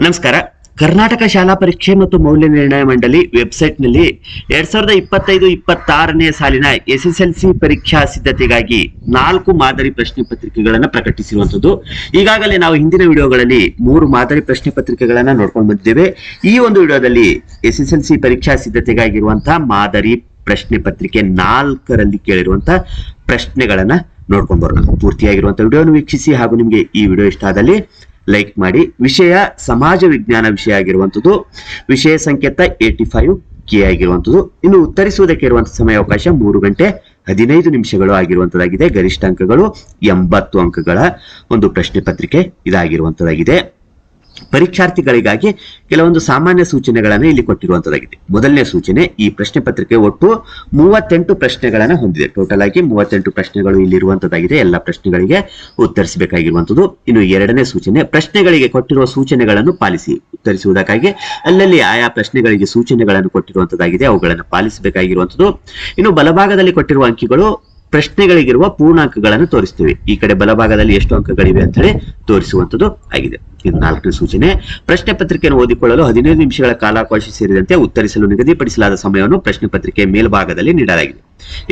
ನಮಸ್ಕಾರ. ಕರ್ನಾಟಕ ಶಾಲಾ ಪರೀಕ್ಷೆ ಮತ್ತು ಮೌಲ್ಯ ನಿರ್ಣಯ ಮಂಡಳಿ ವೆಬ್ಸೈಟ್ನಲ್ಲಿ ಎರಡ್ ಸಾವಿರದ ಇಪ್ಪತ್ತೈದು ಇಪ್ಪತ್ತಾರನೇ ಸಾಲಿನ ಎಸ್ ಎಸ್ ಎಲ್ ಸಿ ಪರೀಕ್ಷಾ ಸಿದ್ಧತೆಗಾಗಿ ನಾಲ್ಕು ಮಾದರಿ ಪ್ರಶ್ನೆ ಪತ್ರಿಕೆಗಳನ್ನ ಪ್ರಕಟಿಸಿರುವಂತದ್ದು ಈಗಾಗಲೇ ನಾವು ಹಿಂದಿನ ವಿಡಿಯೋಗಳಲ್ಲಿ ಮೂರು ಮಾದರಿ ಪ್ರಶ್ನೆ ಪತ್ರಿಕೆಗಳನ್ನ ನೋಡ್ಕೊಂಡು ಬಂದಿದ್ದೇವೆ. ಈ ಒಂದು ವಿಡಿಯೋದಲ್ಲಿ ಎಸ್ ಎಸ್ ಎಲ್ ಸಿ ಪರೀಕ್ಷಾ ಸಿದ್ಧತೆಗಾಗಿರುವಂತಹ ಮಾದರಿ ಪ್ರಶ್ನೆ ಪತ್ರಿಕೆ ನಾಲ್ಕರಲ್ಲಿ ಕೇಳಿರುವಂತಹ ಪ್ರಶ್ನೆಗಳನ್ನ ನೋಡ್ಕೊಂಡು ಬರೋಣ. ಪೂರ್ತಿಯಾಗಿರುವಂತಹ ವಿಡಿಯೋನ ವೀಕ್ಷಿಸಿ ಹಾಗೂ ನಿಮಗೆ ಈ ವಿಡಿಯೋ ಇಷ್ಟ ಆದಲ್ಲಿ ಲೈಕ್ ಮಾಡಿ. ವಿಷಯ ಸಮಾಜ ವಿಜ್ಞಾನ ವಿಷಯ ಆಗಿರುವಂಥದ್ದು, ವಿಷಯ ಸಂಕೇತ ಏಟಿ ಫೈವ್ ಕೆ ಆಗಿರುವಂಥದ್ದು. ಇನ್ನು ಉತ್ತರಿಸುವುದಕ್ಕೆ ಇರುವಂತಹ ಸಮಯಾವಕಾಶ ಮೂರು ಗಂಟೆ ಹದಿನೈದು ನಿಮಿಷಗಳು ಆಗಿರುವಂತದ್ದಾಗಿದೆ ಗರಿಷ್ಠ ಅಂಕಗಳು ಎಂಬತ್ತು ಅಂಕಗಳ ಒಂದು ಪ್ರಶ್ನೆ ಪತ್ರಿಕೆ ಇದಾಗಿರುವಂತದ್ದಾಗಿದೆ ಪರೀಕ್ಷಾರ್ಥಿಗಳಿಗಾಗಿ ಕೆಲವೊಂದು ಸಾಮಾನ್ಯ ಸೂಚನೆಗಳನ್ನು ಇಲ್ಲಿ ಕೊಟ್ಟಿರುವಂತದ್ದಾಗಿದೆ. ಮೊದಲನೇ ಸೂಚನೆ, ಈ ಪ್ರಶ್ನೆ ಪತ್ರಿಕೆ ಒಟ್ಟು ಮೂವತ್ತೆಂಟು ಪ್ರಶ್ನೆಗಳನ್ನು ಹೊಂದಿದೆ. ಟೋಟಲ್ ಆಗಿ ಮೂವತ್ತೆಂಟು ಪ್ರಶ್ನೆಗಳು ಇಲ್ಲಿರುವಂತದ್ದಾಗಿದೆ ಎಲ್ಲ ಪ್ರಶ್ನೆಗಳಿಗೆ ಉತ್ತರಿಸಬೇಕಾಗಿರುವಂತದ್ದು. ಇನ್ನು ಎರಡನೇ ಸೂಚನೆ, ಪ್ರಶ್ನೆಗಳಿಗೆ ಕೊಟ್ಟಿರುವ ಸೂಚನೆಗಳನ್ನು ಪಾಲಿಸಿ. ಉತ್ತರಿಸುವುದಕ್ಕಾಗಿ ಅಲ್ಲಲ್ಲಿ ಆಯಾ ಪ್ರಶ್ನೆಗಳಿಗೆ ಸೂಚನೆಗಳನ್ನು ಕೊಟ್ಟಿರುವಂತದ್ದಾಗಿದೆ. ಅವುಗಳನ್ನು ಪಾಲಿಸಬೇಕಾಗಿರುವಂತದ್ದು. ಇನ್ನು ಬಲಭಾಗದಲ್ಲಿ ಕೊಟ್ಟಿರುವ ಅಂಕಿಗಳು ಪ್ರಶ್ನೆಗಳಿಗಿರುವ ಪೂರ್ಣಾಂಕಗಳನ್ನು ತೋರಿಸ್ತೀವಿ. ಈ ಕಡೆ ಬಲಭಾಗದಲ್ಲಿ ಎಷ್ಟು ಅಂಕಗಳಿವೆ ಅಂತ ಹೇಳಿ ತೋರಿಸುವಂತದ್ದು ಆಗಿದೆ. ಇದು ನಾಲ್ಕನೇ ಸೂಚನೆ. ಪ್ರಶ್ನೆ ಪತ್ರಿಕೆಯನ್ನು ಓದಿಕೊಳ್ಳಲು ಹದಿನೈದು ನಿಮಿಷಗಳ ಕಾಲಾವಕಾಶ ಸೇರಿದಂತೆ ಉತ್ತರಿಸಲು ನಿಗದಿಪಡಿಸಲಾದ ಸಮಯವನ್ನು ಪ್ರಶ್ನೆ ಪತ್ರಿಕೆ ಮೇಲ್ಭಾಗದಲ್ಲಿ ನೀಡಲಾಗಿದೆ.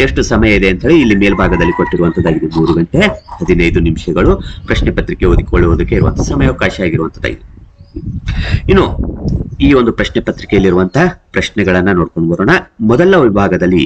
ಎಷ್ಟು ಸಮಯ ಇದೆ ಅಂತ ಹೇಳಿ ಇಲ್ಲಿ ಮೇಲ್ಭಾಗದಲ್ಲಿ ಕೊಟ್ಟಿರುವಂತದ್ದಾಗಿದೆ ಮೂರು ಗಂಟೆ ಹದಿನೈದು ನಿಮಿಷಗಳು ಪ್ರಶ್ನೆ ಪತ್ರಿಕೆ ಓದಿಕೊಳ್ಳುವುದಕ್ಕೆ ಇರುವಂತಹ ಸಮಯಾವಕಾಶ ಆಗಿರುವಂತದ್ದಾಗಿದೆ ಇನ್ನು ಈ ಒಂದು ಪ್ರಶ್ನೆ ಪತ್ರಿಕೆಯಲ್ಲಿರುವಂತಹ ಪ್ರಶ್ನೆಗಳನ್ನ ನೋಡ್ಕೊಂಡು ಬರೋಣ. ಮೊದಲ ವಿಭಾಗದಲ್ಲಿ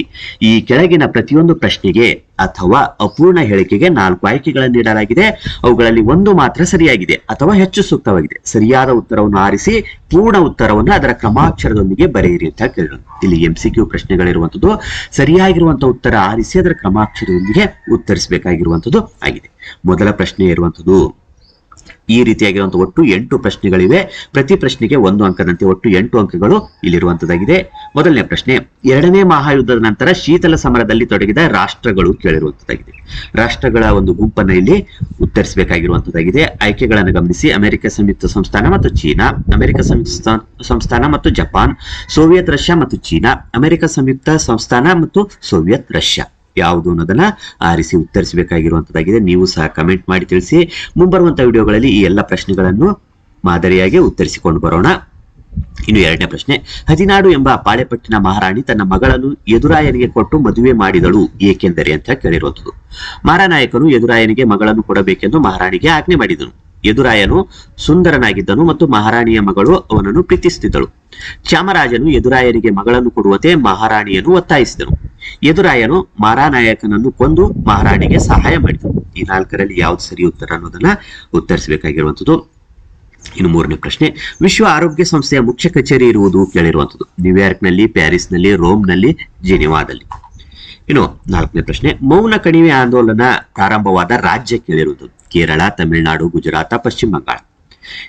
ಈ ಕೆಳಗಿನ ಪ್ರತಿಯೊಂದು ಪ್ರಶ್ನೆಗೆ ಅಥವಾ ಅಪೂರ್ಣ ಹೇಳಿಕೆಗೆ ನಾಲ್ಕು ಆಯ್ಕೆಗಳನ್ನು ನೀಡಲಾಗಿದೆ. ಅವುಗಳಲ್ಲಿ ಒಂದು ಮಾತ್ರ ಸರಿಯಾಗಿದೆ ಅಥವಾ ಹೆಚ್ಚು ಸೂಕ್ತವಾಗಿದೆ. ಸರಿಯಾದ ಉತ್ತರವನ್ನು ಆರಿಸಿ ಪೂರ್ಣ ಉತ್ತರವನ್ನು ಅದರ ಕ್ರಮಾಕ್ಷರದೊಂದಿಗೆ ಬರೆಯಿರಿ ಅಂತ ಕೇಳಿದ್ರು ಇಲ್ಲಿ ಎಂ ಸಿ ಕ್ಯೂ ಪ್ರಶ್ನೆಗಳಿರುವಂತದ್ದು ಸರಿಯಾಗಿರುವಂತಹ ಉತ್ತರ ಆರಿಸಿ ಅದರ ಕ್ರಮಾಕ್ಷರದೊಂದಿಗೆ ಉತ್ತರಿಸಬೇಕಾಗಿರುವಂತದ್ದು ಆಗಿದೆ. ಮೊದಲ ಪ್ರಶ್ನೆ ಇರುವಂತದ್ದು ಈ ರೀತಿಯಾಗಿರುವಂತಹ ಒಟ್ಟು ಎಂಟು ಪ್ರಶ್ನೆಗಳಿವೆ. ಪ್ರತಿ ಪ್ರಶ್ನೆಗೆ ಒಂದು ಅಂಕದಂತೆ ಒಟ್ಟು ಎಂಟು ಅಂಕಗಳು ಇಲ್ಲಿರುವಂತದ್ದಾಗಿದೆ. ಮೊದಲನೇ ಪ್ರಶ್ನೆ, ಎರಡನೇ ಮಹಾಯುದ್ಧದ ನಂತರ ಶೀತಲ ಸಮರದಲ್ಲಿ ತೊಡಗಿದ ರಾಷ್ಟ್ರಗಳು ಕೇಳಿರುವಂತದ್ದಾಗಿದೆ. ರಾಷ್ಟ್ರಗಳ ಒಂದು ಗುಂಪನ್ನ ಇಲ್ಲಿ ಉತ್ತರಿಸಬೇಕಾಗಿರುವಂತದ್ದಾಗಿದೆ. ಆಯ್ಕೆಗಳನ್ನು ಗಮನಿಸಿ, ಅಮೆರಿಕ ಸಂಯುಕ್ತ ಸಂಸ್ಥಾನ ಮತ್ತು ಚೀನಾ, ಅಮೆರಿಕ ಸಂಯುಕ್ತ ಸಂಸ್ಥಾನ ಮತ್ತು ಜಪಾನ್, ಸೋವಿಯತ್ ರಷ್ಯಾ ಮತ್ತು ಚೀನಾ, ಅಮೆರಿಕ ಸಂಯುಕ್ತ ಸಂಸ್ಥಾನ ಮತ್ತು ಸೋವಿಯತ್ ರಷ್ಯಾ. ಯಾವುದು ಅನ್ನೋದನ್ನ ಆರಿಸಿ ಉತ್ತರಿಸಬೇಕಾಗಿರುವಂತದ್ದಾಗಿದೆ. ನೀವು ಸಹ ಕಮೆಂಟ್ ಮಾಡಿ ತಿಳಿಸಿ. ಮುಂಬರುವಂತಹ ವಿಡಿಯೋಗಳಲ್ಲಿ ಈ ಎಲ್ಲ ಪ್ರಶ್ನೆಗಳನ್ನು ಮಾದರಿಯಾಗಿ ಉತ್ತರಿಸಿಕೊಂಡು ಬರೋಣ. ಇನ್ನು ಎರಡನೇ ಪ್ರಶ್ನೆ ಹದಿನಾಡು ಎಂಬ ಪಾಳೆಪಟ್ಟಿನ ಮಹಾರಾಣಿ ತನ್ನ ಮಗಳನ್ನು ಎದುರಾಯನಿಗೆ ಕೊಟ್ಟು ಮದುವೆ ಮಾಡಿದಳು ಏಕೆಂದರೆ ಅಂತ ಕೇಳಿರುವಂಥದ್ದು. ಮಾರಾನಾಯಕನು ಎದುರಾಯನಿಗೆ ಮಗಳನ್ನು ಕೊಡಬೇಕೆಂದು ಮಹಾರಾಣಿಗೆ ಆಜ್ಞೆ ಮಾಡಿದನು. ಎದುರಾಯನು ಸುಂದರನಾಗಿದ್ದನು ಮತ್ತು ಮಹಾರಾಣಿಯ ಮಗಳು ಅವನನ್ನು ಪ್ರೀತಿಸುತ್ತಿದ್ದಳು. ಚಾಮರಾಜನು ಎದುರಾಯನಿಗೆ ಮಗಳನ್ನು ಕೊಡುವಂತೆ ಮಹಾರಾಣಿಯನ್ನು ಒತ್ತಾಯಿಸಿದನು. ಎದುರಾಯನು ಮಾರಾನಾಯಕನನ್ನು ಕೊಂದು ಮಹಾರಾಣಿಗೆ ಸಹಾಯ ಮಾಡಿದನು. ಈ ನಾಲ್ಕರಲ್ಲಿ ಯಾವ್ದು ಸರಿ ಉತ್ತರ ಅನ್ನೋದನ್ನ ಉತ್ತರಿಸಬೇಕಾಗಿರುವಂತದ್ದು ಇನ್ನು ಮೂರನೇ ಪ್ರಶ್ನೆ, ವಿಶ್ವ ಆರೋಗ್ಯ ಸಂಸ್ಥೆಯ ಮುಖ್ಯ ಕಚೇರಿ ಇರುವುದು ಕೇಳಿರುವಂಥದ್ದು. ನ್ಯೂಯಾರ್ಕ್ನಲ್ಲಿ, ಪ್ಯಾರಿಸ್ನಲ್ಲಿ, ರೋಮ್ನಲ್ಲಿ, ಜಿನಿವಾದಲ್ಲಿ. ಇನ್ನು ನಾಲ್ಕನೇ ಪ್ರಶ್ನೆ, ಮೌನ ಕಣಿವೆ ಆಂದೋಲನ ಪ್ರಾರಂಭವಾದ ರಾಜ್ಯ ಕೇಳಿರುವುದು ಕೇರಳ, ತಮಿಳುನಾಡು, ಗುಜರಾತ, ಪಶ್ಚಿಮ ಬಂಗಾಳ.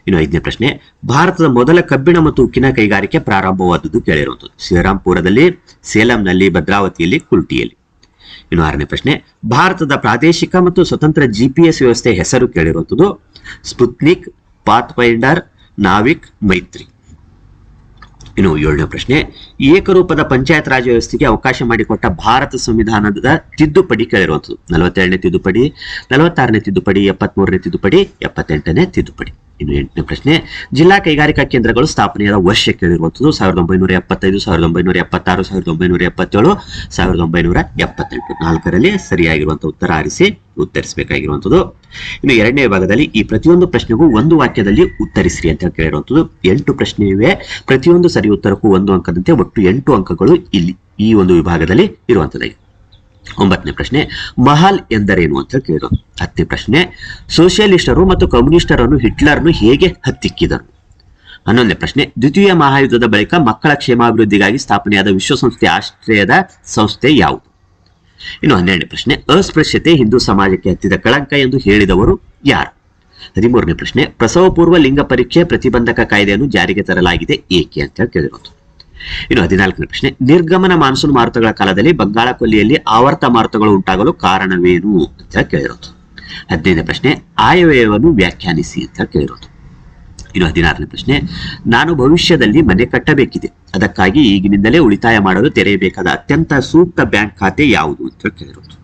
ಇನ್ನು ಐದನೇ ಪ್ರಶ್ನೆ, ಭಾರತದ ಮೊದಲ ಕಬ್ಬಿಣ ಮತ್ತು ಉಕ್ಕಿನ ಕೈಗಾರಿಕೆ ಪ್ರಾರಂಭವಾದದ್ದು ಕೇಳಿರುವಂಥದ್ದು. ಶ್ರೀರಾಂಪುರದಲ್ಲಿ, ಸೇಲಂನಲ್ಲಿ, ಭದ್ರಾವತಿಯಲ್ಲಿ, ಕುಲ್ಟಿಯಲ್ಲಿ. ಇನ್ನು ಆರನೇ ಪ್ರಶ್ನೆ, ಭಾರತದ ಪ್ರಾದೇಶಿಕ ಮತ್ತು ಸ್ವತಂತ್ರ ಜಿಪಿಎಸ್ ವ್ಯವಸ್ಥೆ ಹೆಸರು ಕೇಳಿರುವಂಥದ್ದು. ಸ್ಪುತ್ನಿಕ್, ಪಾತ್ಫೈಂಡರ್, ನಾವಿಕ್, ಮೈತ್ರಿ. ಇನ್ನು ಏಳನೇ ಪ್ರಶ್ನೆ, ಏಕರೂಪದ ಪಂಚಾಯತ್ ರಾಜ್ ವ್ಯವಸ್ಥೆಗೆ ಅವಕಾಶ ಮಾಡಿಕೊಟ್ಟ ಭಾರತ ಸಂವಿಧಾನದ ತಿದ್ದುಪಡಿ ಕೇಳಿರುವಂಥದ್ದು. ನಲವತ್ತೆರಡನೇ ತಿದ್ದುಪಡಿ, ನಲವತ್ತಾರನೇ ತಿದ್ದುಪಡಿ, ಎಪ್ಪತ್ಮೂರನೇ ತಿದ್ದುಪಡಿ, ಎಪ್ಪತ್ತೆಂಟನೇ ತಿದ್ದುಪಡಿ. ಇನ್ನು ಎಂಟನೇ ಪ್ರಶ್ನೆ. ಜಿಲ್ಲಾ ಕೈಗಾರಿಕಾ ಕೇಂದ್ರಗಳು ಸ್ಥಾಪನೆಯಾದ ವರ್ಷ ಕೇಳಿರುವಂಥದ್ದು ಸಾವಿರದ ಒಂಬೈನೂರ ಎಪ್ಪತ್ತೈದು, ಸಾವಿರದ ಒಂಬೈನೂರ ಎಪ್ಪತ್ತಾರು, ಸಾವಿರದ ಒಂಬೈನೂರ ಎಪ್ಪತ್ತೇಳು, ಸಾವಿರದ ಒಂಬೈನೂರ ಎಪ್ಪತ್ತೆಂಟು. ನಾಲ್ಕರಲ್ಲಿ ಸರಿಯಾಗಿರುವಂಥ ಉತ್ತರ ಆರಿಸಿ ಉತ್ತರಿಸಬೇಕಾಗಿರುವಂಥದ್ದು. ಇನ್ನು ಎರಡನೇ ಭಾಗದಲ್ಲಿ ಈ ಪ್ರತಿಯೊಂದು ಪ್ರಶ್ನೆಗೂ ಒಂದು ವಾಕ್ಯದಲ್ಲಿ ಉತ್ತರಿಸ್ರಿ ಅಂತ ಕೇಳಿರುವಂಥದ್ದು. ಎಂಟು ಪ್ರಶ್ನೆ ಇವೆ ಪ್ರತಿಯೊಂದು ಸರಿ ಉತ್ತರಕ್ಕೂ ಒಂದು ಅಂಕದಂತೆ ಒಟ್ಟು ಎಂಟು ಅಂಕಗಳು ಇಲ್ಲಿ ಈ ಒಂದು ವಿಭಾಗದಲ್ಲಿ ಇರುವಂತದ್ದಾಗಿದೆ ಒಂಬತ್ತನೇ ಪ್ರಶ್ನೆ, ಮಹಲ್ ಎಂದರೇನು ಅಂತ ಕೇಳಿದ್ರು ಹತ್ತನೇ ಪ್ರಶ್ನೆ, ಸೋಷಿಯಲಿಸ್ಟರು ಮತ್ತು ಕಮ್ಯುನಿಸ್ಟರನ್ನು ಹಿಟ್ಲರ್ನು ಹೇಗೆ ಹತ್ತಿಕ್ಕಿದರು? ಹನ್ನೊಂದನೇ ಪ್ರಶ್ನೆ, ದ್ವಿತೀಯ ಮಹಾಯುದ್ಧದ ಬಳಿಕ ಮಕ್ಕಳ ಕ್ಷೇಮಾಭಿವೃದ್ಧಿಗಾಗಿ ಸ್ಥಾಪನೆಯಾದ ವಿಶ್ವಸಂಸ್ಥೆ ಆಶ್ರಯದ ಸಂಸ್ಥೆ ಯಾವುದು? ಇನ್ನು ಹನ್ನೆರಡನೇ ಪ್ರಶ್ನೆ, ಅಸ್ಪೃಶ್ಯತೆ ಹಿಂದೂ ಸಮಾಜಕ್ಕೆ ಹತ್ತಿದ ಕಳಂಕ ಎಂದು ಹೇಳಿದವರು ಯಾರು? ಹದಿಮೂರನೇ ಪ್ರಶ್ನೆ ಪ್ರಸವ ಪೂರ್ವ ಲಿಂಗ ಪರೀಕ್ಷೆ ಪ್ರತಿಬಂಧಕ ಕಾಯ್ದೆಯನ್ನು ಜಾರಿಗೆ ತರಲಾಗಿದೆ ಏಕೆ ಅಂತ ಕೇಳಿರೋದು ಇನ್ನು ಹದಿನಾಲ್ಕನೇ ಪ್ರಶ್ನೆ, ನಿರ್ಗಮನ ಮಾನ್ಸೂನ್ ಮಾರುತಗಳ ಕಾಲದಲ್ಲಿ ಬಂಗಾಳ ಕೊಲ್ಲಿಯಲ್ಲಿ ಆವರ್ತ ಮಾರುತಗಳು ಉಂಟಾಗಲು ಕಾರಣವೇನು ಅಂತ ಕೇಳಿರೋದು. ಹದಿನೈದನೇ ಪ್ರಶ್ನೆ, ಆಯವ್ಯಯವನ್ನು ವ್ಯಾಖ್ಯಾನಿಸಿ ಅಂತ ಕೇಳಿರೋದು. ಇನ್ನು ಹದಿನಾರನೇ ಪ್ರಶ್ನೆ, ನಾನು ಭವಿಷ್ಯದಲ್ಲಿ ಮನೆ ಕಟ್ಟಬೇಕಿದೆ. ಅದಕ್ಕಾಗಿ ಈಗಿನಿಂದಲೇ ಉಳಿತಾಯ ಮಾಡಲು ತೆರೆಯಬೇಕಾದ ಅತ್ಯಂತ ಸೂಕ್ತ ಬ್ಯಾಂಕ್ ಖಾತೆ ಯಾವುದು ಅಂತ ಕೇಳಿರೋದು.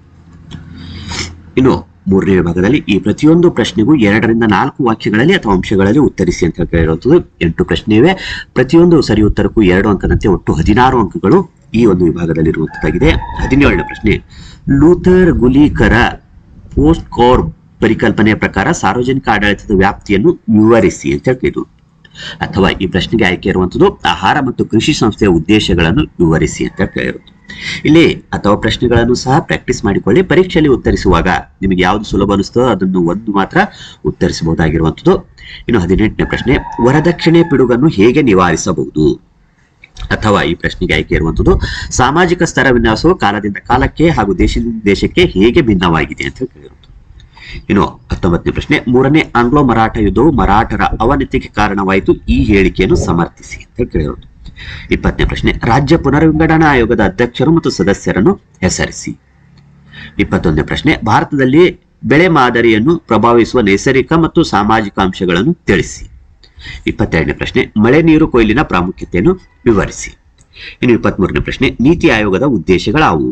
ಇನ್ನು ಮೂರನೇ ವಿಭಾಗದಲ್ಲಿ ಈ ಪ್ರತಿಯೊಂದು ಪ್ರಶ್ನೆಗೂ ಎರಡರಿಂದ ನಾಲ್ಕು ವಾಕ್ಯಗಳಲ್ಲಿ ಅಥವಾ ಅಂಶಗಳಲ್ಲಿ ಉತ್ತರಿಸಿ ಅಂತ ಕೇಳಿರುವಂಥದ್ದು ಎಂಟು ಪ್ರಶ್ನೆ ಇವೆ ಪ್ರತಿಯೊಂದು ಸರಿ ಉತ್ತರಕ್ಕೂ ಎರಡು ಅಂಕದಂತೆ ಒಟ್ಟು ಹದಿನಾರು ಅಂಕಗಳು ಈ ಒಂದು ವಿಭಾಗದಲ್ಲಿ ಇರುವಂತದ್ದಾಗಿದೆ ಹದಿನೇಳನೇ ಪ್ರಶ್ನೆ, ಲೂಥರ್ ಗುಲಿಕರ ಪೋಸ್ಟ್ ಕೋರ್ ಪರಿಕಲ್ಪನೆಯ ಪ್ರಕಾರ ಸಾರ್ವಜನಿಕ ಆಡಳಿತದ ವ್ಯಾಪ್ತಿಯನ್ನು ವಿವರಿಸಿ ಅಂತ ಹೇಳ್ತಿದ್ರು. ಅಥವಾ ಈ ಪ್ರಶ್ನೆಗೆ ಆಯ್ಕೆ ಇರುವಂತದ್ದು ಆಹಾರ ಮತ್ತು ಕೃಷಿ ಸಂಸ್ಥೆಯ ಉದ್ದೇಶಗಳನ್ನು ವಿವರಿಸಿ ಅಂತ ಕೇಳಿರೋದು ಇಲ್ಲಿ ಅಥವಾ ಪ್ರಶ್ನೆಗಳನ್ನು ಸಹ ಪ್ರಾಕ್ಟೀಸ್ ಮಾಡಿಕೊಳ್ಳಿ, ಪರೀಕ್ಷೆಯಲ್ಲಿ ಉತ್ತರಿಸುವಾಗ ನಿಮಗೆ ಯಾವುದು ಸುಲಭ ಅನಿಸ್ತೋ ಅದನ್ನು ಒಂದು ಮಾತ್ರ ಉತ್ತರಿಸಬಹುದಾಗಿರುವಂಥದ್ದು. ಇನ್ನು ಹದಿನೆಂಟನೇ ಪ್ರಶ್ನೆ, ವರದಕ್ಷಿಣೆ ಪಿಡುಗನ್ನು ಹೇಗೆ ನಿವಾರಿಸಬಹುದು? ಅಥವಾ ಈ ಪ್ರಶ್ನೆಗೆ ಆಯ್ಕೆ ಇರುವಂತದ್ದು ಸಾಮಾಜಿಕ ಸ್ತರ ವಿನ್ಯಾಸವು ಕಾಲದಿಂದ ಕಾಲಕ್ಕೆ ಹಾಗೂ ದೇಶದಿಂದ ದೇಶಕ್ಕೆ ಹೇಗೆ ಭಿನ್ನವಾಗಿದೆ ಅಂತ ಕೇಳಿರುವುದು ಇನ್ನು ಹತ್ತೊಂಬತ್ತನೇ ಪ್ರಶ್ನೆ, ಮೂರನೇ ಆಂಗ್ಲೋ ಮರಾಠ ಯುದ್ಧವು ಮರಾಠರ ಅವನತಿಗೆ ಕಾರಣವಾಯಿತು, ಈ ಹೇಳಿಕೆಯನ್ನು ಸಮರ್ಥಿಸಿ ಅಂತ ಕೇಳಿರೋದು ಇಪ್ಪತ್ತನೇ ಪ್ರಶ್ನೆ, ರಾಜ್ಯ ಪುನರ್ವಿಂಗಡಣಾ ಆಯೋಗದ ಅಧ್ಯಕ್ಷರು ಮತ್ತು ಸದಸ್ಯರನ್ನು ಹೆಸರಿಸಿ. ಇಪ್ಪತ್ತೊಂದನೇ ಪ್ರಶ್ನೆ, ಭಾರತದಲ್ಲಿ ಬೆಳೆ ಮಾದರಿಯನ್ನು ಪ್ರಭಾವಿಸುವ ನೈಸರ್ಗಿಕ ಮತ್ತು ಸಾಮಾಜಿಕ ಅಂಶಗಳನ್ನು ತಿಳಿಸಿ. ಇಪ್ಪತ್ತೆರಡನೇ ಪ್ರಶ್ನೆ, ಮಳೆ ನೀರು ಕೊಯ್ಲಿನ ಪ್ರಾಮುಖ್ಯತೆಯನ್ನು ವಿವರಿಸಿ. ಇನ್ನು ಇಪ್ಪತ್ಮೂರನೇ ಪ್ರಶ್ನೆ, ನೀತಿ ಆಯೋಗದ ಉದ್ದೇಶಗಳಾವು?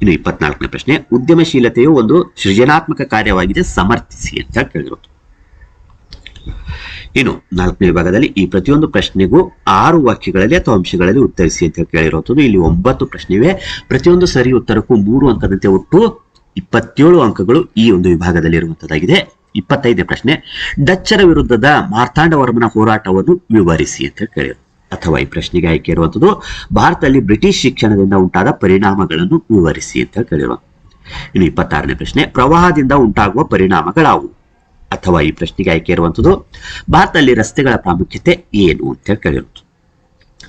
ಇನ್ನು ಇಪ್ಪತ್ನಾಲ್ಕನೇ ಪ್ರಶ್ನೆ, ಉದ್ಯಮಶೀಲತೆಯು ಒಂದು ಸೃಜನಾತ್ಮಕ ಕಾರ್ಯವಾಗಿದೆ, ಸಮರ್ಥಿಸಿ ಅಂತ ಕೇಳಿರೋದು ಇನ್ನು ನಾಲ್ಕನೇ ವಿಭಾಗದಲ್ಲಿ ಈ ಪ್ರತಿಯೊಂದು ಪ್ರಶ್ನೆಗೂ ಆರು ವಾಕ್ಯಗಳಲ್ಲಿ ಅಥವಾ ಅಂಶಗಳಲ್ಲಿ ಉತ್ತರಿಸಿ ಅಂತ ಕೇಳಿರುವಂಥದ್ದು ಇಲ್ಲಿ ಒಂಬತ್ತು ಪ್ರಶ್ನೆ ಇವೆ ಪ್ರತಿಯೊಂದು ಸರಿ ಉತ್ತರಕ್ಕೂ ಮೂರು ಅಂಕದಂತೆ ಒಟ್ಟು ಇಪ್ಪತ್ತೇಳು ಅಂಕಗಳು ಈ ಒಂದು ವಿಭಾಗದಲ್ಲಿ ಇರುವಂತದ್ದಾಗಿದೆ. ಇಪ್ಪತ್ತೈದನೇ ಪ್ರಶ್ನೆ, ಡಚ್ಚರ ವಿರುದ್ಧದ ಮಾರ್ತಾಂಡವರ್ಮನ ಹೋರಾಟವನ್ನು ವಿವರಿಸಿ ಅಂತ ಕೇಳಿರು ಅಥವಾ ಈ ಪ್ರಶ್ನೆಗೆ ಆಯ್ಕೆ ಇರುವಂಥದ್ದು ಭಾರತದಲ್ಲಿ ಬ್ರಿಟಿಷ್ ಶಿಕ್ಷಣದಿಂದ ಉಂಟಾದ ಪರಿಣಾಮಗಳನ್ನು ವಿವರಿಸಿ ಅಂತ ಕೇಳಿರುವ ಇನ್ನು ಇಪ್ಪತ್ತಾರನೇ ಪ್ರಶ್ನೆ, ಪ್ರವಾಹದಿಂದ ಉಂಟಾಗುವ ಪರಿಣಾಮಗಳಾವು? ಅಥವಾ ಈ ಪ್ರಶ್ನೆಗೆ ಆಯ್ಕೆ ಇರುವಂಥದ್ದು ಭಾರತದಲ್ಲಿ ರಸ್ತೆಗಳ ಪ್ರಾಮುಖ್ಯತೆ ಏನು ಅಂತ ಹೇಳಿ ಕೇಳಿರುವುದು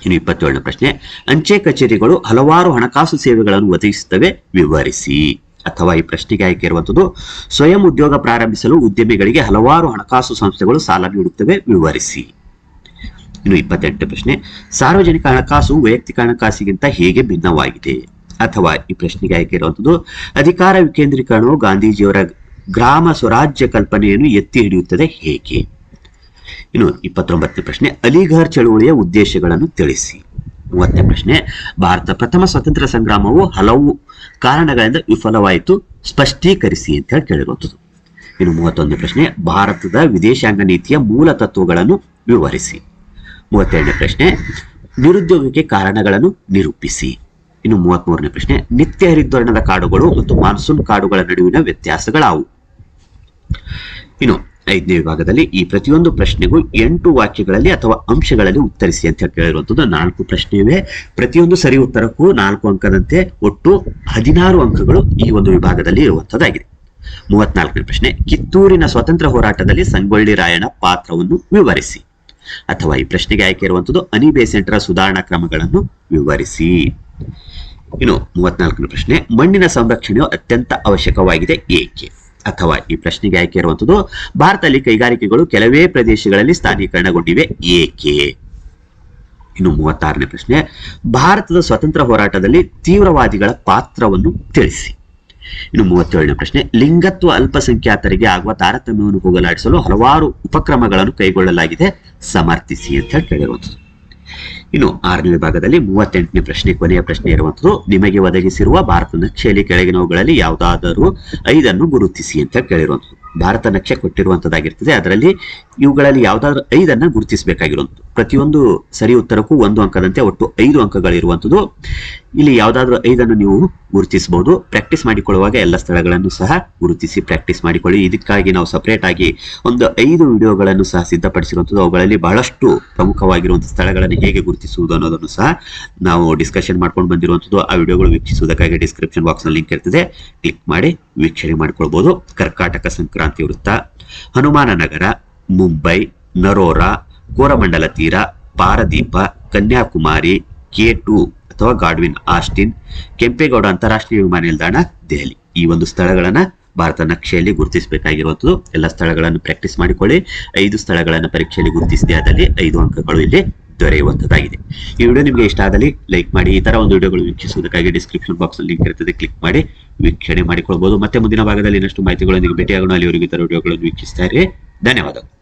ಇನ್ನು ಇಪ್ಪತ್ತೇಳನೇ ಪ್ರಶ್ನೆ, ಅಂಚೆ ಕಚೇರಿಗಳು ಹಲವಾರು ಹಣಕಾಸು ಸೇವೆಗಳನ್ನು ಒದಗಿಸುತ್ತವೆ, ವಿವರಿಸಿ. ಅಥವಾ ಈ ಪ್ರಶ್ನೆಗೆ ಆಯ್ಕೆ ಇರುವಂತದ್ದು, ಸ್ವಯಂ ಉದ್ಯೋಗ ಪ್ರಾರಂಭಿಸಲು ಉದ್ಯಮಿಗಳಿಗೆ ಹಲವಾರು ಹಣಕಾಸು ಸಂಸ್ಥೆಗಳು ಸಾಲ ನೀಡುತ್ತವೆ, ವಿವರಿಸಿ. ಇನ್ನು ಇಪ್ಪತ್ತೆಂಟು ಪ್ರಶ್ನೆ, ಸಾರ್ವಜನಿಕ ಹಣಕಾಸು ವೈಯಕ್ತಿಕ ಹಣಕಾಸಿಗಿಂತ ಹೇಗೆ ಭಿನ್ನವಾಗಿದೆ? ಅಥವಾ ಈ ಪ್ರಶ್ನೆಗೆ ಆಯ್ಕೆ ಇರುವಂತದ್ದು, ಅಧಿಕಾರ ವಿಕೇಂದ್ರೀಕರಣವು ಗಾಂಧೀಜಿಯವರ ಗ್ರಾಮ ಸ್ವರಾಜ್ಯ ಕಲ್ಪನೆಯನ್ನು ಎತ್ತಿ ಹಿಡಿಯುತ್ತದೆ ಹೇಗೆ? ಇನ್ನು ಇಪ್ಪತ್ತೊಂಬತ್ತನೇ ಪ್ರಶ್ನೆ, ಅಲಿಘರ್ ಚಳುವಳಿಯ ಉದ್ದೇಶಗಳನ್ನು ತಿಳಿಸಿ. ಮೂವತ್ತನೇ ಪ್ರಶ್ನೆ, ಭಾರತ ಪ್ರಥಮ ಸ್ವತಂತ್ರ ಸಂಗ್ರಾಮವು ಹಲವು ಕಾರಣಗಳಿಂದ ವಿಫಲವಾಯಿತು, ಸ್ಪಷ್ಟೀಕರಿಸಿ ಅಂತ ಹೇಳಿ ಕೇಳಿರುವಂಥದ್ದು ಇನ್ನು ಮೂವತ್ತೊಂದನೇ ಪ್ರಶ್ನೆ, ಭಾರತದ ವಿದೇಶಾಂಗ ನೀತಿಯ ಮೂಲ ತತ್ವಗಳನ್ನು ವಿವರಿಸಿ. ಮೂವತ್ತೆರಡನೇ ಪ್ರಶ್ನೆ, ನಿರುದ್ಯೋಗಕ್ಕೆ ಕಾರಣಗಳನ್ನು ನಿರೂಪಿಸಿ. ಇನ್ನು ಮೂವತ್ಮೂರನೇ ಪ್ರಶ್ನೆ, ನಿತ್ಯ ಹರಿದ್ವರ್ಣದ ಕಾಡುಗಳು ಮತ್ತು ಮಾನ್ಸೂನ್ ಕಾಡುಗಳ ನಡುವಿನ ವ್ಯತ್ಯಾಸಗಳಾವು? ಇನ್ನು ಐದನೇ ವಿಭಾಗದಲ್ಲಿ ಈ ಪ್ರತಿಯೊಂದು ಪ್ರಶ್ನೆಗೂ ಎಂಟು ವಾಕ್ಯಗಳಲ್ಲಿ ಅಥವಾ ಅಂಶಗಳಲ್ಲಿ ಉತ್ತರಿಸಿ ಅಂತ ಕೇಳಿರುವಂಥದ್ದು ನಾಲ್ಕು ಪ್ರಶ್ನೆ ಇವೆ ಪ್ರತಿಯೊಂದು ಸರಿ ಉತ್ತರಕ್ಕೂ ನಾಲ್ಕು ಅಂಕದಂತೆ ಒಟ್ಟು ಹದಿನಾರು ಅಂಕಗಳು ಈ ಒಂದು ವಿಭಾಗದಲ್ಲಿ ಇರುವಂತದ್ದಾಗಿದೆ. ಮೂವತ್ನಾಲ್ಕನೇ ಪ್ರಶ್ನೆ, ಕಿತ್ತೂರಿನ ಸ್ವತಂತ್ರ ಹೋರಾಟದಲ್ಲಿ ಸಂಗೊಳ್ಳಿ ರಾಯಣ್ಣ ಪಾತ್ರವನ್ನು ವಿವರಿಸಿ. ಅಥವಾ ಈ ಪ್ರಶ್ನೆಗೆ ಆಯ್ಕೆ ಇರುವಂತದ್ದು ಅನಿ ಬೇಸೆಂಟರ ಸುಧಾರಣಾ ಕ್ರಮಗಳನ್ನು ವಿವರಿಸಿ. ಇನ್ನು ಮೂವತ್ನಾಲ್ಕನೇ ಪ್ರಶ್ನೆ, ಮಣ್ಣಿನ ಸಂರಕ್ಷಣೆಯು ಅತ್ಯಂತ ಅವಶ್ಯಕವಾಗಿದೆ ಏಕೆ? ಅಥವಾ ಈ ಪ್ರಶ್ನೆಗೆ ಆಯ್ಕೆ ಇರುವಂತದ್ದು ಭಾರತದಲ್ಲಿ ಕೈಗಾರಿಕೆಗಳು ಕೆಲವೇ ಪ್ರದೇಶಗಳಲ್ಲಿ ಸ್ಥಾನೀಕರಣಗೊಂಡಿವೆ. ಏಕೆ? ಇನ್ನು ಮೂವತ್ತಾರನೇ ಪ್ರಶ್ನೆ, ಭಾರತದ ಸ್ವತಂತ್ರ ಹೋರಾಟದಲ್ಲಿ ತೀವ್ರವಾದಿಗಳ ಪಾತ್ರವನ್ನು ತಿಳಿಸಿ. ಇನ್ನು ಮೂವತ್ತೇಳನೇ ಪ್ರಶ್ನೆ, ಲಿಂಗತ್ವ ಅಲ್ಪಸಂಖ್ಯಾತರಿಗೆ ಆಗುವ ತಾರತಮ್ಯವನ್ನು ಹೋಗಲಾಡಿಸಲು ಹಲವಾರು ಉಪಕ್ರಮಗಳನ್ನು ಕೈಗೊಳ್ಳಲಾಗಿದೆ. ಸಮರ್ಥಿಸಿ ಅಂತ ಕೇಳಿರುವಂಥದ್ದು ಇನ್ನು ಆರನೇ ವಿಭಾಗದಲ್ಲಿ ಮೂವತ್ತೆಂಟನೇ ಪ್ರಶ್ನೆ, ಕೊನೆಯ ಪ್ರಶ್ನೆ ಇರುವಂತದ್ದು ನಿಮಗೆ ಒದಗಿಸಿರುವ ಭಾರತ ನಕ್ಷೆಯಲ್ಲಿ ಕೆಳಗಿನವುಗಳಲ್ಲಿ ಯಾವುದಾದರೂ ಐದನ್ನು ಗುರುತಿಸಿ ಅಂತ ಕೇಳಿರುವಂತದ್ದು ಭಾರತ ನಕ್ಷೆ ಕೊಟ್ಟಿರುವಂತದ್ದಾಗಿರ್ತದೆ ಅದರಲ್ಲಿ ಇವುಗಳಲ್ಲಿ ಯಾವುದಾದ್ರೂ ಐದನ್ನ ಗುರುತಿಸಬೇಕಾಗಿರುವಂಥದ್ದು. ಪ್ರತಿಯೊಂದು ಸರಿ ಉತ್ತರಕ್ಕೂ ಒಂದು ಅಂಕದಂತೆ ಒಟ್ಟು ಐದು ಅಂಕಗಳಿರುವಂತದ್ದು ಇಲ್ಲಿ ಯಾವುದಾದ್ರೂ ಐದನ್ನು ನೀವು ಗುರುತಿಸಬಹುದು. ಪ್ರಾಕ್ಟೀಸ್ ಮಾಡಿಕೊಳ್ಳುವಾಗ ಎಲ್ಲ ಸ್ಥಳಗಳನ್ನು ಸಹ ಗುರುತಿಸಿ ಪ್ರಾಕ್ಟೀಸ್ ಮಾಡಿಕೊಳ್ಳಿ. ಇದಕ್ಕಾಗಿ ನಾವು ಸಪರೇಟ್ ಆಗಿ ಒಂದು ಐದು ವಿಡಿಯೋಗಳನ್ನು ಸಹ ಸಿದ್ಧಪಡಿಸಿರುವಂಥದ್ದು. ಅವುಗಳಲ್ಲಿ ಬಹಳಷ್ಟು ಪ್ರಮುಖವಾಗಿರುವಂತಹ ಸ್ಥಳಗಳನ್ನು ಹೇಗೆ ಗುರುತಿಸುವುದು ಅನ್ನೋದನ್ನು ಸಹ ನಾವು ಡಿಸ್ಕಷನ್ ಮಾಡ್ಕೊಂಡು ಬಂದಿರುವಂಥದ್ದು ಆ ವಿಡಿಯೋಗಳು ವೀಕ್ಷಿಸುವುದಕ್ಕಾಗಿ ಡಿಸ್ಕ್ರಿಪ್ಷನ್ ಬಾಕ್ಸ್ನಲ್ಲಿ ಲಿಂಕ್ ಇರ್ತದೆ. ಕ್ಲಿಕ್ ಮಾಡಿ ವೀಕ್ಷಣೆ ಮಾಡಿಕೊಳ್ಬಹುದು ಕರ್ಕಾಟಕ ಸಂಕ್ರಾಂತಿ ವೃತ್ತ, ಹನುಮಾನ ನಗರ, ಮುಂಬೈ, ನರೋರಾ, ಕೋರಮಂಡಲ ತೀರ, ಪಾರದೀಪ, ಕನ್ಯಾಕುಮಾರಿ, ಕೆ ಟು ಅಥವಾ ಗಾಡ್ವಿನ್ ಆಸ್ಟಿನ್, ಕೆಂಪೇಗೌಡ ಅಂತಾರಾಷ್ಟ್ರೀಯ ವಿಮಾನ ನಿಲ್ದಾಣ, ದೆಹಲಿ. ಈ ಒಂದು ಸ್ಥಳಗಳನ್ನ ಭಾರತ ನಕ್ಷೆಯಲ್ಲಿ ಗುರುತಿಸಬೇಕಾಗಿರುವಂಥದ್ದು. ಎಲ್ಲ ಸ್ಥಳಗಳನ್ನು ಪ್ರಾಕ್ಟೀಸ್ ಮಾಡಿಕೊಳ್ಳಿ. ಐದು ಸ್ಥಳಗಳನ್ನು ಪರೀಕ್ಷೆಯಲ್ಲಿ ಗುರುತಿಸಿದೆ. ಅದರಲ್ಲಿ ಐದು ಅಂಕಗಳು ಇಲ್ಲಿ ದೊರೆಯುವಂತದ್ದಾಗಿದೆ. ಈ ವಿಡಿಯೋ ನಿಮಗೆ ಇಷ್ಟ ಆದಲ್ಲಿ ಲೈಕ್ ಮಾಡಿ, ಈ ತರ ಒಂದು ವಿಡಿಯೋಗಳು ವೀಕ್ಷಿಸುವುದಕ್ಕಾಗಿ ಡಿಸ್ಕ್ರಿಪ್ಷನ್ ಬಾಕ್ಸ್ ಲಿಂಕ್ ಇರ್ತದೆ ಕ್ಲಿಕ್ ಮಾಡಿ, ವೀಕ್ಷಣೆ ಮಾಡಿಕೊಳ್ಬಹುದು ಮತ್ತೆ ಮುಂದಿನ ಭಾಗದಲ್ಲಿ ಇನ್ನಷ್ಟು ಮಾಹಿತಿಗಳೊಂದಿಗೆ ಭೇಟಿಯಾಗೋಣ. ಅಲ್ಲಿವರೆಗೂ ಈ ತರ ವಿಡಿಯೋಗಳನ್ನು ವೀಕ್ಷಿಸ್ತಾ ಇರಿ. ಧನ್ಯವಾದಗಳು.